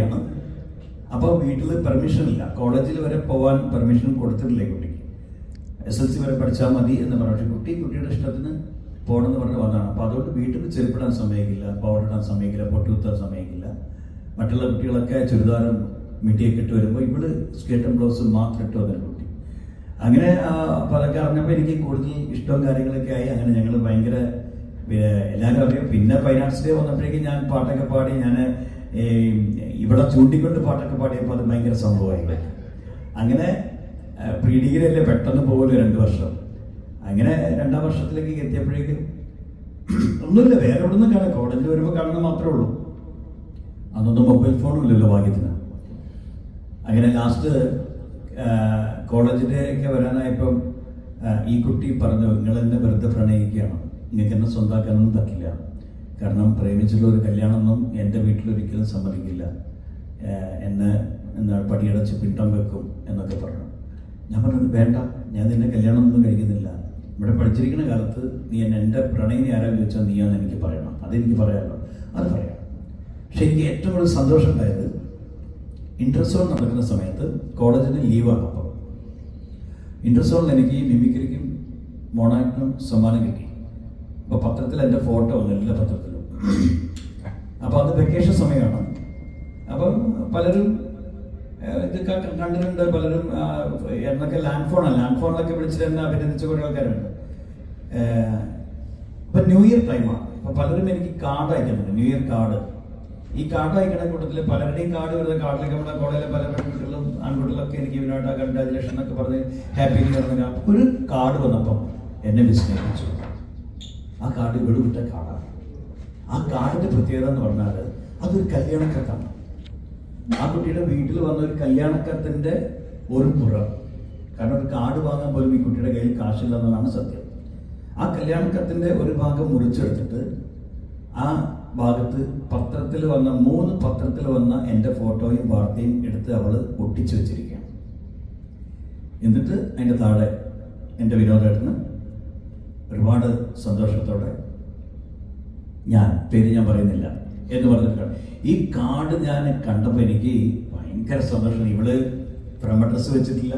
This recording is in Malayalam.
ാണ് അപ്പോൾ വീട്ടിൽ പെർമിഷൻ ഇല്ല. കോളേജിൽ വരെ പോകാൻ പെർമിഷൻ കൊടുത്തിട്ടില്ല കുട്ടിക്ക്? എസ് എൽ സി വരെ പഠിച്ചാൽ മതി എന്ന് പറഞ്ഞു. കുട്ടി കുട്ടിയുടെ ഇഷ്ടത്തിന് പോകണമെന്ന് പറഞ്ഞ് വന്നതാണ്. അപ്പോൾ അതുകൊണ്ട് വീട്ടിൽ ചെരുപ്പിടാൻ സമയമില്ല പൗഡർ ഇടാൻ സമ്മതിക്കില്ല പൊട്ടുകുത്താൻ സമയമില്ല. മറ്റുള്ള കുട്ടികളൊക്കെ ചുരിദാരം മിട്ടിയൊക്കെ ഇട്ട് വരുമ്പോൾ ഇവൾ സ്കേട്ടും ബ്ലൗസും മാത്രം ഇട്ട് വന്നൊരു കുട്ടി. അങ്ങനെ അതൊക്കെ അറിഞ്ഞപ്പോൾ എനിക്ക് കൂടുതൽ ഇഷ്ടവും കാര്യങ്ങളൊക്കെ ആയി. അങ്ങനെ ഞങ്ങൾ ഭയങ്കര എല്ലാവരും അറിയാം. പിന്നെ ഫൈനാൻസ് ഡേ വന്നപ്പോഴേക്കും ഞാൻ പാട്ടൊക്കെ പാടി ഞാൻ ഇവിടെ ചൂണ്ടിക്കൊണ്ട് പാട്ടൊക്കെ പാടിയപ്പോൾ അത് ഭയങ്കര സംഭവമായി. അങ്ങനെ പ്രീ ഡിഗ്രി അല്ലേ പെട്ടെന്ന് പോകുമല്ലോ രണ്ട് വർഷം. അങ്ങനെ രണ്ടാം വർഷത്തിലേക്ക് എത്തിയപ്പോഴേക്കും ഒന്നുമില്ല വേറെ എവിടെ നിന്നും കാണാം. കോളേജിൽ വരുമ്പോൾ കാണുന്ന മാത്രമേ ഉള്ളൂ. അന്നൊന്നും മൊബൈൽ ഫോണും ഇല്ലല്ലോ ഭാഗ്യത്തിന്. അങ്ങനെ ലാസ്റ്റ് കോളേജിലേക്ക് വരാനായപ്പം ഈ കുട്ടി പറഞ്ഞു നിങ്ങൾ എന്നെ വെറുതെ പ്രണയിക്കുകയാണ്. നിങ്ങൾക്ക് എന്നെ സ്വന്തമാക്കാനൊന്നും പറ്റില്ല. കാരണം പ്രേമിച്ചുള്ള ഒരു കല്യാണമൊന്നും എന്റെ വീട്ടിലൊരിക്കലും സമ്മതിക്കില്ല. എന്നെ എന്താ പടിയടച്ച് പിണ്ടം വെക്കും എന്നൊക്കെ പറഞ്ഞു. ഞാൻ പറഞ്ഞത് വേണ്ട ഞാൻ നിന്നെ കല്യാണമൊന്നും കഴിക്കുന്നില്ല. ഇവിടെ പഠിച്ചിരിക്കുന്ന കാലത്ത് നീ എന്നെ എന്റെ പ്രണയിനി ആരാന്ന് ചോദിച്ചാൽ നീയാന്ന് എനിക്ക് പറയണം. അതെനിക്ക് പറയാമല്ലോ. അത് പറയാം. പക്ഷെ എനിക്ക് ഏറ്റവും കൂടുതൽ സന്തോഷം ഉണ്ടായത് ഇന്റർസോൺ നടക്കുന്ന സമയത്ത് കോളേജിന് ലീവാണ് അപ്പോൾ ഇന്റർസോണിൽ എനിക്ക് ഈ മിമിക്രിക്കും മോണാക്ടിനും സമ്മാനം കിട്ടി. അപ്പോൾ പത്രത്തിൽ എന്റെ ഫോട്ടോ വന്നില്ല എല്ലാ പത്രത്തിലും. അപ്പോൾ അത് വെക്കേഷൻ സമയമാണ്. അപ്പം പലരും ഇത് കണ്ടിട്ടുണ്ട് പലരും എന്നൊക്കെ ലാൻഡ് ഫോണാണ് ലാൻഡ് ഫോണിലൊക്കെ വിളിച്ചിട്ട് തന്നെ അഭിനന്ദിച്ച കുറേ ആൾക്കാരുണ്ട്. ഇപ്പൊ ന്യൂ ഇയർ ടൈമാണ് അപ്പൊ പലരും എനിക്ക് കാർഡ് അയക്കുന്നുണ്ട്. ന്യൂ ഇയർ കാർഡ് ഈ കാർഡ് അയക്കുന്ന കൂട്ടത്തിൽ പലരുടെയും കാർഡ് വരുന്ന കാർഡിലൊക്കെ നമ്മുടെ കോളേജിലെ പല പെൺകുട്ടികളും ആൺകുട്ടികളൊക്കെ എനിക്ക് ഇതിനോട്ട് കൺഗ്രാജുലേഷൻ എന്നൊക്കെ പറഞ്ഞ് ഹാപ്പി എന്നൊക്കെ ഒരു കാർഡ് വന്നപ്പം എന്നെ വിസ്മയിപ്പിച്ചു. ആ കാർഡ് ഇവിടെ കാർഡാണ് ആ കാർഡിന്റെ പ്രത്യേകത എന്ന് പറഞ്ഞാൽ അതൊരു കല്യാണക്കത്താണ് ആ കുട്ടിയുടെ വീട്ടിൽ വന്ന ഒരു കല്യാണക്കത്തിന്റെ ഒരു പുറം. കാരണം ഒരു കാർഡ് വാങ്ങാൻ പോലും ഈ കുട്ടിയുടെ കയ്യിൽ കാശില്ല എന്നതാണ് സത്യം. ആ കല്യാണക്കത്തിന്റെ ഒരു ഭാഗം മുറിച്ചെടുത്തിട്ട് ആ ഭാഗത്ത് പത്രത്തിൽ വന്ന മൂന്ന് പത്രത്തിൽ വന്ന എന്റെ ഫോട്ടോയും വാർത്തയും എടുത്ത് അവൾ ഒട്ടിച്ചു വെച്ചിരിക്കുകയാണ്. എന്നിട്ട് അതിന്റെ താഴെ എന്റെ വിനോദേട്ടന് ഒരുപാട് സന്തോഷത്തോടെ ഞാൻ പേര് ഞാൻ പറയുന്നില്ല എന്ന് പറഞ്ഞിട്ട് ഈ കാർഡ് ഞാൻ കണ്ടപ്പോൾ എനിക്ക് ഭയങ്കര സന്തോഷം ഇവൾ പ്രമഡ്രസ് വെച്ചിട്ടില്ല.